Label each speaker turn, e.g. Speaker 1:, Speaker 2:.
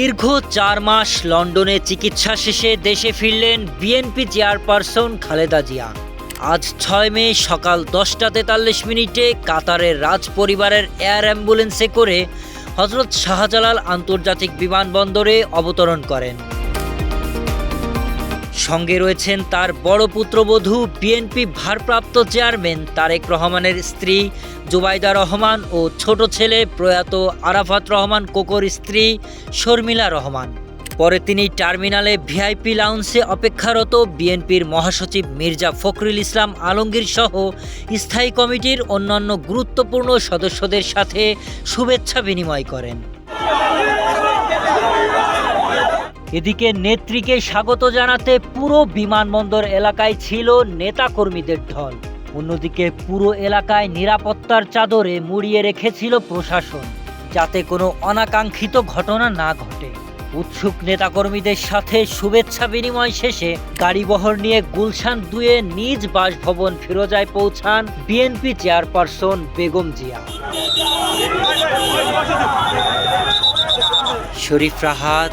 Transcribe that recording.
Speaker 1: দীর্ঘ চার মাস লন্ডনে চিকিৎসা শেষে দেশে ফিরলেন বিএনপি চেয়ারপারসন খালেদা জিয়া। আজ ছয় মে সকাল দশটা তেতাল্লিশ মিনিটে কাতারের রাজ পরিবারের এয়ার অ্যাম্বুলেন্সে করে হজরত শাহজালাল আন্তর্জাতিক বিমানবন্দরে অবতরণ করেন। সঙ্গে রয়েছেন তার বড় পুত্রবধূ বিএনপি ভারপ্রাপ্ত চেয়ারম্যান তারেক রহমানের স্ত্রী জুবাইদা রহমান ও ছোট ছেলে প্রয়াত আরাফাত রহমান, কোকর স্ত্রী শর্মিলা রহমান। পরে তিনি টার্মিনালে ভিআইপি লাউন্সে অপেক্ষারত বিএনপির মহাসচিব মির্জা ফখরুল ইসলাম আলমগীর সহ স্থায়ী কমিটির অন্যান্য গুরুত্বপূর্ণ সদস্যদের সাথে শুভেচ্ছা বিনিময় করেন। এদিকে নেত্রীকে স্বাগত জানাতে পুরো বিমানবন্দর এলাকায় ছিল নেতাকর্মীদের ঢল। অন্যদিকে পুরো এলাকায় নিরাপত্তার চাদরে মুড়িয়ে রেখেছিল প্রশাসন, যাতে কোনো অনাকাঙ্ক্ষিত ঘটনা না ঘটে। উৎসুক নেতাকর্মীদের সাথে শুভেচ্ছা বিনিময় শেষে গাড়িবহর নিয়ে গুলশান দুয়ে নিজ বাসভবন ফিরোজায় পৌঁছান BNP chairperson Begum Zia. Sharif Rahat